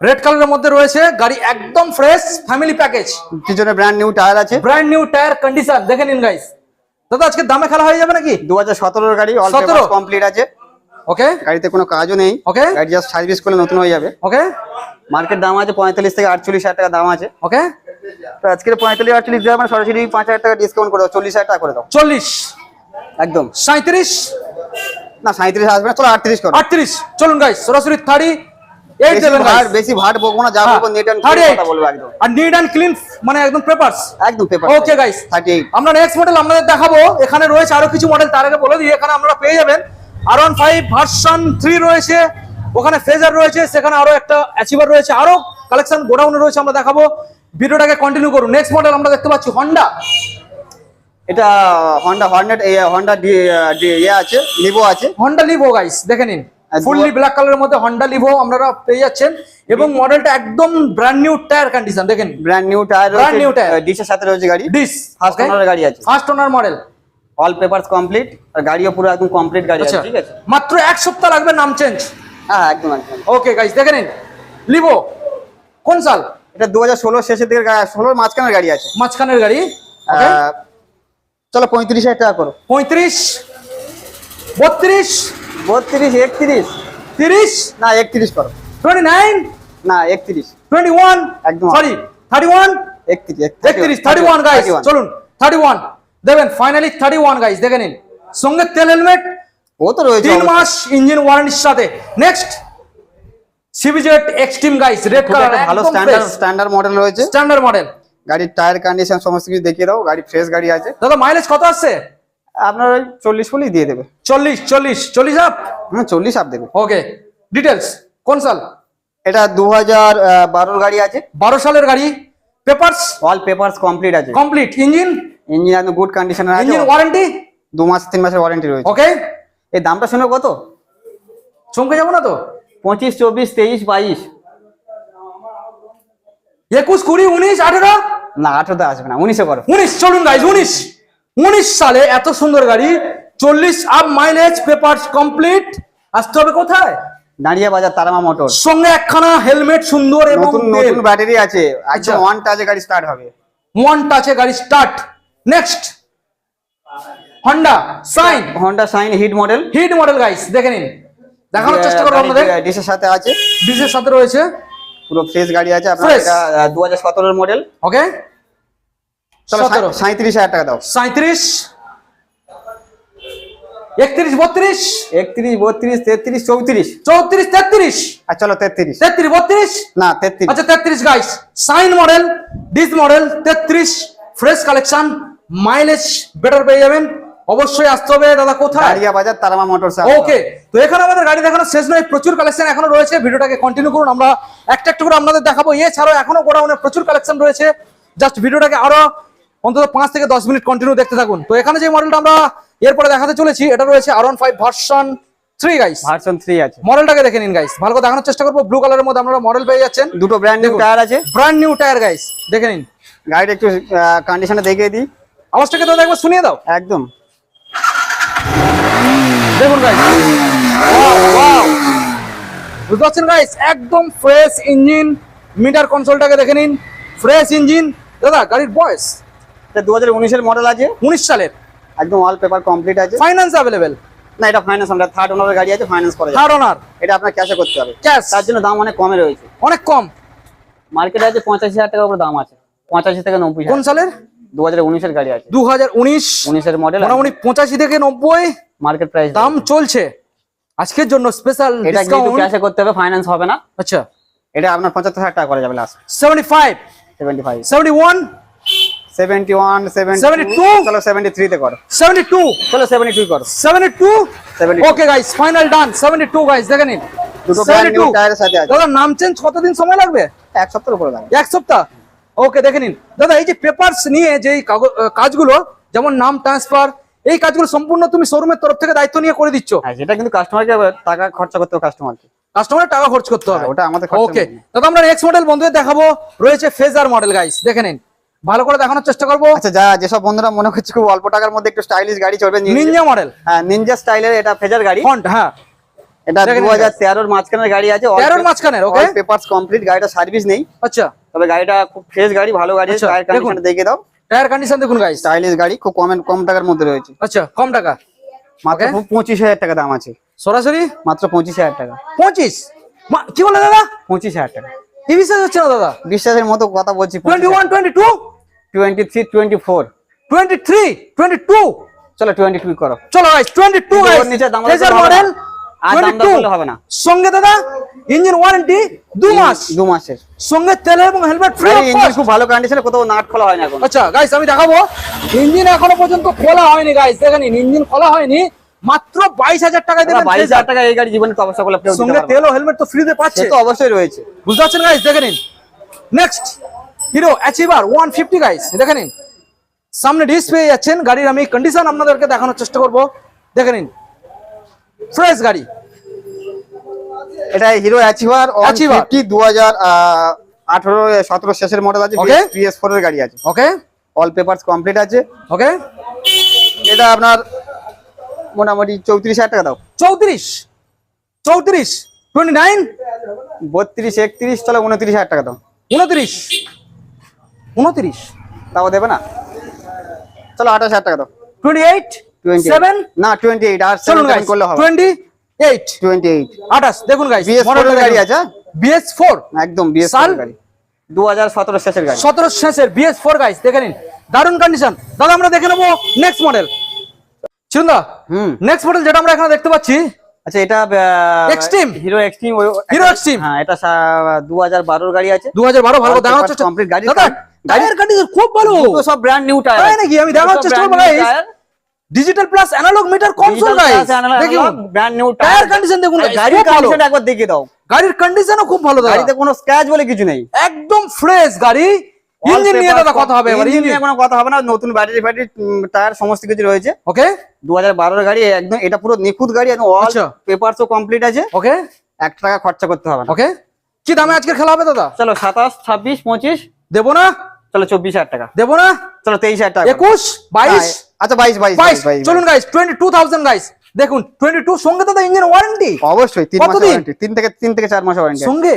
S2: রেড কালারের মধ্যে রয়েছে গাড়ি একদম ফ্রেশ ফ্যামিলি প্যাকেজ
S1: পিছনে ব্র্যান্ড নিউ টায়ার আছে।
S2: ব্র্যান্ড নিউ টায়ার কন্ডিশন দেখে নিন গাইস দাদা আজকে দামে খেলা হয়ে যাবে নাকি?
S1: 2017 এর গাড়ি অল কমপ্লিট আছে।
S2: ওকে
S1: গাড়িতে কোনো কাজও নেই।
S2: ওকে
S1: গাড়ি জাস্ট সার্ভিস করলে নতুন হয়ে যাবে।
S2: ওকে
S1: মার্কেট দাম আছে 45 থেকে 48 হাজার টাকা দাম আছে।
S2: ওকে
S1: তো আজকে 45 48 দিয়ে মানে সরাসরি 5 হাজার টাকা ডিসকাউন্ট করে দাও 40 হাজার টাকা করে দাও।
S2: 40
S1: একদম।
S2: 37
S1: না 37 আসবে না চলো 38 করো।
S2: 38 চলুন গাইস সরাসরি 30 এই
S1: বেশি ভাট বকবো না যা নেট এন্ড কথা
S2: আর নিট এন্ড ক্লিন মানে একদম পেপারস
S1: একদম পেপার
S2: ওকে গাইস
S1: 38
S2: আমরা নেক্সট মডেল আপনাদের দেখাবো। এখানে রয়েছে আরও কিছু মডেল তার আগে বলে দিই এখানে আপনারা পেয়ে যাবেন। R one five version three রয়েছে ওখানে ফেজার রয়েছে সেখানে আরও একটা অ্যাচিভার রয়েছে আরও কালেকশন গোডাউনে রয়েছে আমরা দেখাবো। ভিডিওটাকে কন্টিনিউ করুন। নেক্সট মডেল আমরা দেখতে পাচ্ছি হন্ডা
S1: এটা হন্ডা হর্নেট হন্ডা ইয়ে আছে লিভো আছে।
S2: হন্ডা লিভো গাইস দেখে নিন। ফুললি ব্ল্যাক কালারের মধ্যে হন্ডা লিভো আপনারা পেয়ে যাচ্ছেন। এবং মডেলটা একদম ব্র্যান্ড নিউ টায়ার কন্ডিশন দেখেন।
S1: Brand new tyre
S2: Brand new tyre।
S1: ডিশের সাথে রয়েছে গাড়ি।
S2: ডিস
S1: ফার্স্ট ওনার গাড়ি আছে।
S2: First owner model
S1: all papers complete আর গাড়িও পুরো একদম কমপ্লিট গাড়ি আছে
S2: আচ্ছা।
S1: ঠিক আছে?
S2: মাত্র এক সপ্তাহ লাগবে নাম চেঞ্জ
S1: হ্যাঁ একদম একদম।
S2: ওকে গাইস দেখে নিন। লিভো কোন সাল?
S1: এটা দু হাজার ষোলো শেষের দিকে ষোলোর মাঝখানের গাড়ি আছে।
S2: মাঝখানের গাড়ি.
S1: চলো পঁয়ত্রিশ হাজার টাকা করো।
S2: পঁয়ত্রিশ বত্রিশ
S1: বত্রিশ একত্রিশ।
S2: তিরিশ?
S1: না একত্রিশ করো।
S2: টোয়েন্টি নাইন
S1: না একত্রিশ।
S2: টোয়েন্টি ওয়ান
S1: একদম।
S2: সরি থার্টি ওয়ান
S1: একত্রিশ।
S2: একত্রিশ থার্টি ওয়ান গাইস চলুন। থার্টি ওয়ান দেবেন ফাইনালি থার্টি ওয়ান গাইস দেখে নিন। সঙ্গে তেল হেলমেট
S1: ও তো রয়েছে
S2: তিন মাস ইঞ্জিন ওয়ারেন্টির সাথে। Next CBZ Xtreme guys red colour
S1: ভালো স্ট্যান্ডার্ড স্ট্যান্ডার্ড মডেল রয়েছে।
S2: স্ট্যান্ডার্ড মডেল
S1: গাড়ির টায়ার কন্ডিশন সমস্ত কিছু দেখিয়ে দাও। গাড়ি ফ্রেশ গাড়ি আছে।
S2: দাদা মাইলেজ কত আসছে?
S1: আপনার ওই চল্লিশ ফুলই দিয়ে দেবে।
S2: চল্লিশ চল্লিশ চল্লিশ আপ
S1: হ্যাঁ চল্লিশ আপ দেবে।
S2: ওকে ডিটেলস কোন সাল?
S1: এটা দু হাজার বারোর গাড়ি আছে।
S2: বারো সালের গাড়ি পেপারস
S1: অল পেপারস কমপ্লিট আছে।
S2: কমপ্লিট ইঞ্জিন
S1: ইঞ্জিন একদম গুড কন্ডিশনের আছে।
S2: ইঞ্জিন ওয়ারেন্টি
S1: দু মাস তিন মাসের ওয়ারেন্টি রয়েছে।
S2: ওকে
S1: এই দামটা শুনে কত?
S2: চমকে যাব না তো?
S1: পঁচিশ চব্বিশ তেইশ বাইশ।
S2: একুশ কুড়ি উনিশ আঠেরো?
S1: না আঠেরোতে আসবে না উনিশে করো।
S2: উনিশ চলুন গাইজ উনিশ। উনিশ সালে এত সুন্দর গাড়ি চল্লিশ আপ মাইলেজ পেপারস কমপ্লিট আসতে হবে কোথায়?
S1: দাঁড়িয়ে বাজার তারামা মোটর
S2: সঙ্গে একখানা হেলমেট সুন্দর এবং
S1: নতুন নতুন ব্যাটারি আছে। আচ্ছা ওয়ান টাচে গাড়ি স্টার্ট হবে।
S2: ওয়ান টাচে গাড়ি start next Honda Shine
S1: Honda Shine hit model
S2: hit model guys দেখে নিন। দেখানোর চেষ্টা করব আপনাদের।
S1: ডিসের সাথে আছে।
S2: সাথে রয়েছে।
S1: পুরো ফ্রেশ গাড়ি আছে। আপনার? এটা মডেল
S2: ওকে সতেরো।
S1: সাঁত্রিশ হাজার টাকা দাও।
S2: সাঁত্রিশ একত্রিশ বত্রিশ।
S1: একত্রিশ বত্রিশ তেত্রিশ চৌত্রিশ।
S2: চৌত্রিশ তেত্রিশ।
S1: আর চলো তেত্রিশ।
S2: তেত্রিশ বত্রিশ?
S1: না তেত্রিশ।
S2: আচ্ছা তেত্রিশ guys Shine model disc model তেত্রিশ। ফ্রেশ কালেকশন মাইলেজ বেটার পেয়ে যাবেন। অবশ্যই আসতে হবে। দাদা কোথায়?
S1: দাঁড়িয়ে বাজার তারামা মোটরস
S2: ওকে তো এখানে আমাদের গাড়ি দেখানো শেষ নয়। প্রচুর কালেকশন এখনও রয়েছে। ভিডিওটাকে কন্টিনিউ করুন। আমরা একটা একটা করে আপনাদের দেখাবো। এছাড়াও এখনও গোডাউনে প্রচুর কালেকশন রয়েছে। জাস্ট ভিডিওটাকে আরও অন্তত পাঁচ থেকে দশ মিনিট কন্টিনিউ দেখতে থাকুন। তো এখানে যে মডেলটা আমরা এরপরে দেখাতে চলেছি এটা রয়েছে R one five version three guys
S1: version three আছে।
S2: মডেলটাকে দেখে নিন গাইস ভালো করে দেখানোর চেষ্টা করব। ব্লু কালারের মধ্যে আপনারা মডেল পেয়ে যাচ্ছেন।
S1: দুটো ব্র্যান্ড নিউ টায়ার আছে।
S2: ব্র্যান্ড নিউ টায়ার গাইস দেখে নিন।
S1: গাড়িটা একটু কন্ডিশনে দেখিয়ে দিই।
S2: আওয়াজটাকে তো একবার শুনিয়ে দাও।
S1: একদম।
S2: দেখুন গাইস বুঝতে পারছেন গাইস একদম ফ্রেশ ইঞ্জিন মিটার কনসোলটাকে দেখে নিন। ফ্রেশ ইঞ্জিন দাদা গাড়ির বয়স?
S1: এটা দু হাজার উনিশের মডেল আছে।
S2: উনিশ সালের।
S1: একদম অল পেপার কমপ্লিট আছে।
S2: ফাইন্যান্স অ্যাভেলেবেল
S1: না এটা ফাইন্যান্স আমরা থার্ড ওনারের গাড়ি আছে ফাইন্যান্স করা
S2: থার্ড ওনার
S1: এটা আপনার ক্যাশে করতে হবে।
S2: ক্যাশ
S1: তার জন্য দাম অনেক কমে রয়েছে।
S2: অনেক কম?
S1: মার্কেটে আছে পঁচাশি হাজার উপর দাম আছে। পঁচাশি থেকে নব্বই
S2: কোন সালের?
S1: দু হাজার উনিশের গাড়ি আছে।
S2: দু হাজার উনিশ?
S1: উনিশের মডেল
S2: মোটামুটি পঁচাশি থেকে নব্বই?
S1: মার্কেট প্রাইস
S2: দাম চলছে। আজকের জন্য স্পেশাল
S1: এটা কিন্তু
S2: ডিসকাউন্ট
S1: ক্যাশে করতে হবে ফাইন্যান্স হবে না।
S2: আচ্ছা।
S1: এটা আপনার পঁচাত্তর হাজার টাকা করা যাবে last
S2: seventy five
S1: seventy five
S2: seventy one
S1: seventy one seventy
S2: 72?
S1: চলো সেভেন্টি থ্রিতে করো।
S2: সেভেন্টি টু
S1: চলো সেভেন্টি টু করো।
S2: Seventy two
S1: 72
S2: okay guys final done seventy two guys দেখে নিন।
S1: দুটো ব্র্যান্ড নিউ টায়ারের সাথে আছে।
S2: দাদা নাম চেঞ্জ কতদিন সময় লাগবে?
S1: এক সপ্তাহের উপরে দাম
S2: এক সপ্তাহ? ওকে দেখে নিন। দাদা এই যে পেপারস নিয়ে যে কাগজ- কাজগুলো যেমন নাম ট্রান্সফার এই কাজগুলো সম্পূর্ণ তুমি শোরুমের তরফ থেকে দায়িত্ব নিয়ে করে দিচ্ছ?
S1: হ্যাঁ সেটা কিন্তু কাস্টমারকে টাকা খরচা করতে হবে কাস্টমারকে
S2: কাস্টমারের টাকা খরচ করতে হবে।
S1: হ্যাঁ, ওটা আমাদের
S2: ওকে দাদা আমরা নেক্সট মডেল বন্ধুদের দেখাবো। রয়েছে ফেজার মডেল গাইস দেখে নিন। ভালো করে দেখানোর চেষ্টা করব।
S1: আচ্ছা যা যেসব বন্ধুরা মনে করছে খুব অল্প টাকার মধ্যে একটু স্টাইলিশ গাড়ি চলবে
S2: নিনজা মডেল
S1: হ্যাঁ নিনজা স্টাইলের এটা ফেজার গাড়ি।
S2: হ্যাঁ।
S1: এটা দু হাজার তেরোর মাঝখানের গাড়ি আছে।
S2: 13 র মাঝখানের, okay?
S1: পেপারস কমপ্লিট গাড়িটা সার্ভিস নেই।
S2: আচ্ছা।
S1: তবে গাড়িটা খুব ফ্রেশ গাড়ি ভালো গাড়ি টায়ার কন্ডিশন দেখে দাও।
S2: টায়ার কন্ডিশন দেখুন গাইস
S1: স্টাইলিশ গাড়ি খুব কম কম টাকার মধ্যে রয়েছে।
S2: আচ্ছা কম টাকা।
S1: মাত্র পঁচিশ হাজার টাকা দাম আছে।
S2: সরাসরি?
S1: মাত্র পঁচিশ হাজার টাকা।
S2: পঁচিশ? কি বলে দাদা?
S1: পঁচিশ হাজার টাকা।
S2: কি বিশ্বাস হচ্ছে না দাদা?
S1: বিশ্বাসের মতো কথা বলছি
S2: twenty one twenty two
S1: twenty three twenty four
S2: twenty three twenty two
S1: চলো টোয়েন্টি টু করো
S2: চলো গাইস টোয়েন্টি টু মডেল
S1: হবে না।
S2: সঙ্গে দাদা ইঞ্জিন ওয়ারেন্টি দু মাস।
S1: দু মাসের।
S2: সঙ্গে তেল এবং হেলমেট ফ্রি
S1: ইঞ্জিন খুব ভালো কন্ডিশনে কোথাও নাট খোলা হয় না এখন।
S2: আচ্ছা গাইস আমি দেখাবো। ইঞ্জিন এখনও পর্যন্ত খোলা হয়নি গাইস দেখে নিন ইঞ্জিন খোলা হয়নি। মাত্র বাইশ হাজার টাকা দেবেন
S1: বাইশ হাজার টাকা এই গাড়ি জীবনে তপস্যা করলে
S2: সঙ্গে তেল ও হেলমেট তো ফ্রিতে পাচ্ছে।
S1: তো অবশ্যই রয়েছে।
S2: বুঝতে পারছেন গাইস দেখে নিন। Next Hero achiever one fifty guys দেখে নিন। সামনে ডিস পেয়ে যাচ্ছেন। গাড়ির আমি কন্ডিশন আপনাদেরকে দেখানোর চেষ্টা করব। দেখে নিন। ফ্রেশ গাড়ি।
S1: এটা হিরো অ্যাচিভার
S2: Achiever।
S1: ফিফটি দু হাজার আঠারো সতেরো শেষের মডেল আছে. পিএস ফোর এর গাড়ি আছে।
S2: ওকে
S1: অল পেপারস কমপ্লিট আছে।
S2: ওকে
S1: এটা আপনার মোটামুটি চৌত্রিশ হাজার টাকা দাও।
S2: চৌত্রিশ? চৌত্রিশ? টোয়েন্টি নাইন
S1: বত্রিশ একত্রিশ চলো উনত্রিশ হাজার টাকা দাও।
S2: উনত্রিশ? উনত্রিশ?
S1: তাও দেবে না? চলো আঠাশ হাজার টাকা দাও।
S2: টোয়েন্টি এইট
S1: টোয়েন্টি
S2: সেভেন
S1: না টোয়েন্টি এইট আর
S2: চলুন
S1: করলে হবে।
S2: টোয়েন্টি এইট
S1: টোয়েন্টি এইট
S2: আঠাশ দেখুন গাইস
S1: ফোর গাড়ি আছে
S2: বিএস ফোর
S1: একদম বিএস
S2: সাল?
S1: গাড়ি। দু হাজার সতেরো শেষের গাড়ি।
S2: সতেরো শেষের বিএস ফোর গাইস দেখে নিন। দারুণ কন্ডিশন দাদা আমরা দেখে নেব নেক্সট মডেল চিন্তা
S1: হুম।
S2: নেক্সট মডেল যেটা আমরা এখানে দেখতে পাচ্ছি
S1: আচ্ছা এটা
S2: Extreme?
S1: Hero extreme
S2: Hero Extreme?
S1: হ্যাঁ এটা দু হাজার বারোর গাড়ি আছে।
S2: দু হাজার বারো ভালো দাদা
S1: গাড়ি-
S2: টায়ার কন্ডিশন খুব ভালো।
S1: তো সব ব্র্যান্ড নিউ টায়ার
S2: তাই নাকি? আমি করব, guys। Digital plus analogue meter console guys দেখুন
S1: ব্র্যান্ড নিউ
S2: টায়ার কন্ডিশন দেখুন
S1: গাড়ির কন্ডিশন একবার দেখিয়ে দাও।
S2: গাড়ির কন্ডিশনও খুব ভালো
S1: গাড়িতে কোনো স্ক্র্যাচ বলে কিছু নেই।
S2: একদম ফ্রেশ গাড়ি। ইঞ্জিন নিয়ে দাদা কথা হবে
S1: ইঞ্জিন নিয়ে কোনো কথা হবে না নতুন ব্যাটারি ফ্যাটারি টায়ার সমস্ত কিছু রয়েছে।
S2: ওকে
S1: দু হাজার বারোর গাড়ি একদম এটা পুরো নিখুঁত গাড়ি একদম অল
S2: আচ্ছা।
S1: কমপ্লিট আছে।
S2: ওকে
S1: এক টাকা খরচা করতে হবে
S2: ওকে কি দামে আজকের খেলা হবে দাদা?
S1: চলো সাতাশ ছাব্বিশ পঁচিশ।
S2: দেবো না?
S1: চলো চব্বিশ হাজার টাকা।
S2: দেবো না?
S1: চলো তেইশ হাজার টাকা।
S2: একুশ? বাইশ?
S1: আচ্ছা বাইশ বাইশ
S2: বাইশ চলুন guys twenty two thousand guys দেখুন টোয়েন্টি টু সঙ্গে দাদা ইঞ্জিন ওয়ারেন্টি
S1: অবশ্যই তিন
S2: কতদিন?
S1: ওয়ারেন্টি তিন থেকে তিন থেকে চার মাসের ওয়ারেন্টি
S2: সঙ্গে?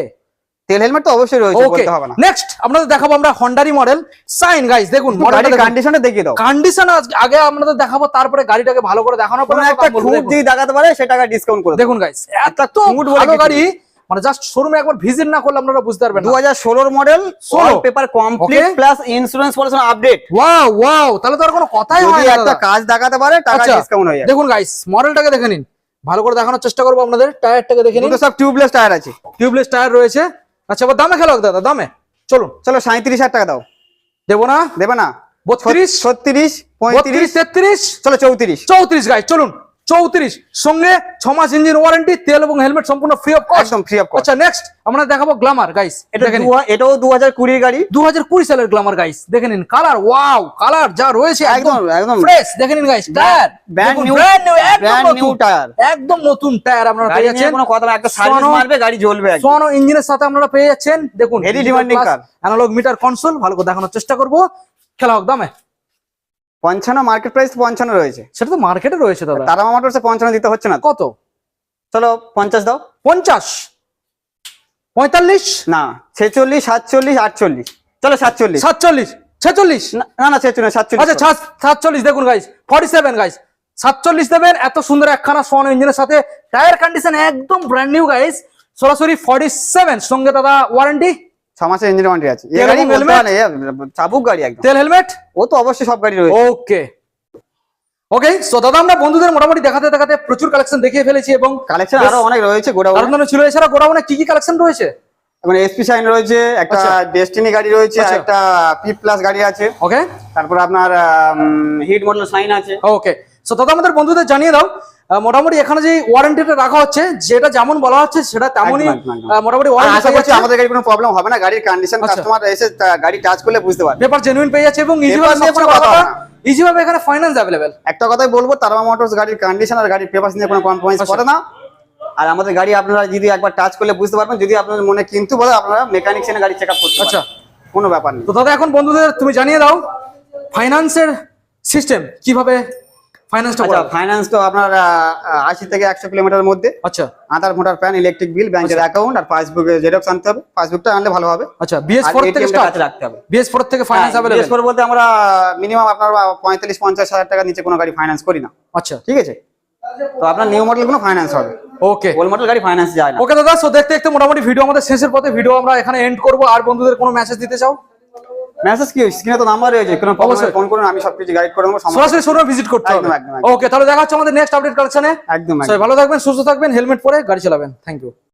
S1: তেল হেলমেট তো অবশ্যই রয়েছে বলতে হবে না।
S2: নেক্সট আপনাদের দেখাবো আমরা হন্ডারি মডেল সাইন গাইস দেখুন
S1: গাড়ির কন্ডিশনটা দেখিয়ে দাও।
S2: কন্ডিশন আগে আপনাদের দেখাবো তারপরে গাড়িটাকে ভালো করে দেখানোর পরে
S1: একটা
S2: দেখুন।
S1: যদি দেখাতে পারে সে টাকা ডিসকাউন্ট করে
S2: দেখুন গাইস এত
S1: বলে
S2: ভালো গাড়ি মানে জাস্ট শোরুমে একবার ভিজিট না করলে আপনারা বুঝতে পারবেন
S1: দু হাজার ষোলোর model
S2: 16
S1: paper complete plus insurance policy update
S2: wow wow তাহলে তো আর কোনো কথাই হয় না
S1: একটা কাজ দেখাতে পারে টাকা
S2: আচ্ছা
S1: ডিসকাউন্ট হয়ে যাবে।
S2: দেখুন গাইস মডেলটাকে দেখে নিন। ভালো করে দেখানোর চেষ্টা করব আপনাদের টায়ারটাকে দেখে নিন।
S1: সব টিউবলেস টায়ার আছে।
S2: টিউবলেস টায়ার রয়েছে। আচ্ছা এবার দামে খেলো দাদা দামে। চলুন।
S1: চলো সাঁত্রিশ হাজার টাকা দাও।
S2: দেবো না?
S1: দেবে না।
S2: বত্রিশ?
S1: ছত্রিশ পঁয়ত্রিশ।
S2: তেত্রিশ?
S1: চলো চৌত্রিশ।
S2: চৌত্রিশ গাই চলুন। চৌত্রিশ। সঙ্গে ছ মাস ইঞ্জিন ওয়ারেন্টি তেল এবং হেলমেট সম্পূর্ণ free of cost
S1: free of cost
S2: আচ্ছা নেক্সট আমরা দেখাবো গ্লামার গাইস
S1: এটা এটাও দু হাজার কুড়ির গাড়ি।
S2: দু হাজার কুড়ি সালের গ্লামার গাইস দেখে নিন কালার ওয়াও কালার যা রয়েছে একদম
S1: একদম।
S2: ফ্রেশ দেখে নিন গাইস টায়ার ব্র্যান্ড নিউ একদম নতুন।
S1: টায়ার।
S2: একদম নতুন টায়ার আপনারা পেয়ে যাচ্ছেন।
S1: কোনো কথা না একটা সার্ভিস মারবে গাড়ি জ্বলবে একদম।
S2: সোনো ইঞ্জিনের সাথে আপনারা পেয়ে যাচ্ছেন। দেখুন
S1: Very demanding car।
S2: Analogue meter console ভালো করে দেখানোর চেষ্টা করব। খেলা হোক দামে।
S1: পঞ্চান্ন মার্কেট প্রাইস পঞ্চান্ন রয়েছে।
S2: সেটা তো মার্কেটে রয়েছে দাদা।
S1: তারা মোটরসে পঞ্চান্ন দিতে হচ্ছে না।
S2: কত?
S1: চলো পঞ্চাশ দাও।
S2: পঞ্চাশ? পঁয়তাল্লিশ?
S1: না ছেচল্লিশ সাতচল্লিশ আটচল্লিশ। চলো সাতচল্লিশ।
S2: সাতচল্লিশ? ছেচল্লিশ?
S1: না না, ছেচল্লিশ সাতচল্লিশ।
S2: আচ্ছা সাত- সাতচল্লিশ দেখুন গাইস ফর্টি সেভেন গাইস সাতচল্লিশ দেবেন এত সুন্দর একখানা সোয়ান ইঞ্জিনের সাথে। টায়ার কন্ডিশন একদম ব্র্যান্ড নিউ গাইস সরাসরি ফর্টি সেভেন সঙ্গে দাদা ওয়ারেন্টি
S1: ইঞ্জিন ওয়ারেন্টি আছে। এই গাড়ি বলতে না, চাবুক গাড়ি একদম।
S2: তেল হেলমেট
S1: ও তো অবশ্যই সব গাড়ি রয়েছে।
S2: ওকে ওকে সো দাদা আমরা বন্ধুদের মোটামুটি দেখাতে দেখাতে প্রচুর কালেকশন দেখিয়ে ফেলেছি এবং
S1: কালেকশন আরও অনেক রয়েছে গোডাউন।
S2: ছিল। এছাড়া গোডাউনে কি কি কালেকশন রয়েছে?
S1: মানে এসপি সাইন রয়েছে একটা
S2: আচ্ছা।
S1: ডেস্টিনি গাড়ি রয়েছে
S2: আচ্ছা।
S1: একটা পি প্লাস গাড়ি আছে।
S2: ওকে
S1: তারপর আপনার হিট মডেল সাইন আছে।
S2: ওকে সো দাদা আমাদের বন্ধুদের জানিয়ে দাও মোটামুটি এখানে যে ওয়ারেন্টিটা রাখা হচ্ছে যেটা যেমন বলা হচ্ছে সেটা তেমনই মোটামুটি ওয়ারেন্টি
S1: আশা করছি আমাদের গাড়ি কোনো প্রবলেম হবে না গাড়ির কন্ডিশন
S2: আচ্ছা।
S1: কাস্টমার এসে গাড়ি টাচ করলে বুঝতে পারবে।
S2: পেপার জেনুইন পেয়ে যাচ্ছে এবং ইজি
S1: Paper নিয়ে কোনো কথা
S2: ইজি ভাবে এখানে ফাইন্যান্স অ্যাভেলেবেল
S1: একটা কথাই বলব তারা মোটরস গাড়ির কন্ডিশন আর গাড়ির পেপার নিয়ে কোনো কম্প্রোমাইজ
S2: আচ্ছা।
S1: করে না। আর আমাদের গাড়ি আপনারা যদি একবার টাচ করলে বুঝতে পারবেন যদি আপনাদের মনে কিন্তু বলে আপনারা মেকানিক এনে গাড়ি চেক আপ করতে
S2: আচ্ছা।
S1: আচ্ছা কোনো ব্যাপার নেই।
S2: তো দাদা এখন বন্ধুদের তুমি জানিয়ে দাও ফাইন্যান্সের সিস্টেম কীভাবে ফাইন্যান্সটা
S1: আচ্ছা ফাইন্যান্স তো আপনার আশি থেকে একশো কিলোমিটারের মধ্যে।
S2: আচ্ছা।
S1: Aadhaar voter PAN electric bill ব্যাংকের অ্যাকাউন্ট আর পাসবুক জেরক্স আনতে হবে। পাসবুকটা আনলে ভালো হবে।
S2: আচ্ছা বিএস
S1: আর
S2: ফোর
S1: ATM
S2: থেকে স্টার্ট
S1: রাখতে হবে।
S2: বিএস ফোর থেকে ফাইন্যান্স
S1: বিশেষ করে বলতে আমরা মিনিমাম আপনার পঁয়তাল্লিশ পঞ্চাশ হাজার টাকার নিচে কোনো গাড়ি ফাইন্যান্স করি না।
S2: আচ্ছা।
S1: ঠিক আছে? তো আপনার নিউ মডেল কোনো ফাইন্যান্স হবে
S2: ওকে
S1: ওল্ড মডেল গাড়ি ফাইন্যান্স যায় না।
S2: ওকে দাদা সো দেখতে দেখতে মোটামুটি ভিডিও আমাদের শেষের পথে ভিডিও আমরা এখানে এন্ড করব। আর বন্ধুদের কোনো মেসেজ দিতে চাও?
S1: মেসেজ কি? স্ক্রিনে তো নাম্বার রয়েছে। কোনো
S2: অবশ্যই।
S1: ফোন করুন আমি সবকিছু গাইড করে দেবো
S2: সরাসরি শোরুমে ভিজিট করতে হবে। ওকে তাহলে দেখা হচ্ছে আমাদের নেক্সট আপডেট কালেকশনে
S1: একদম
S2: ভালো থাকবেন সুস্থ থাকবেন হেলমেট পরে গাড়ি চালাবেন। Thank you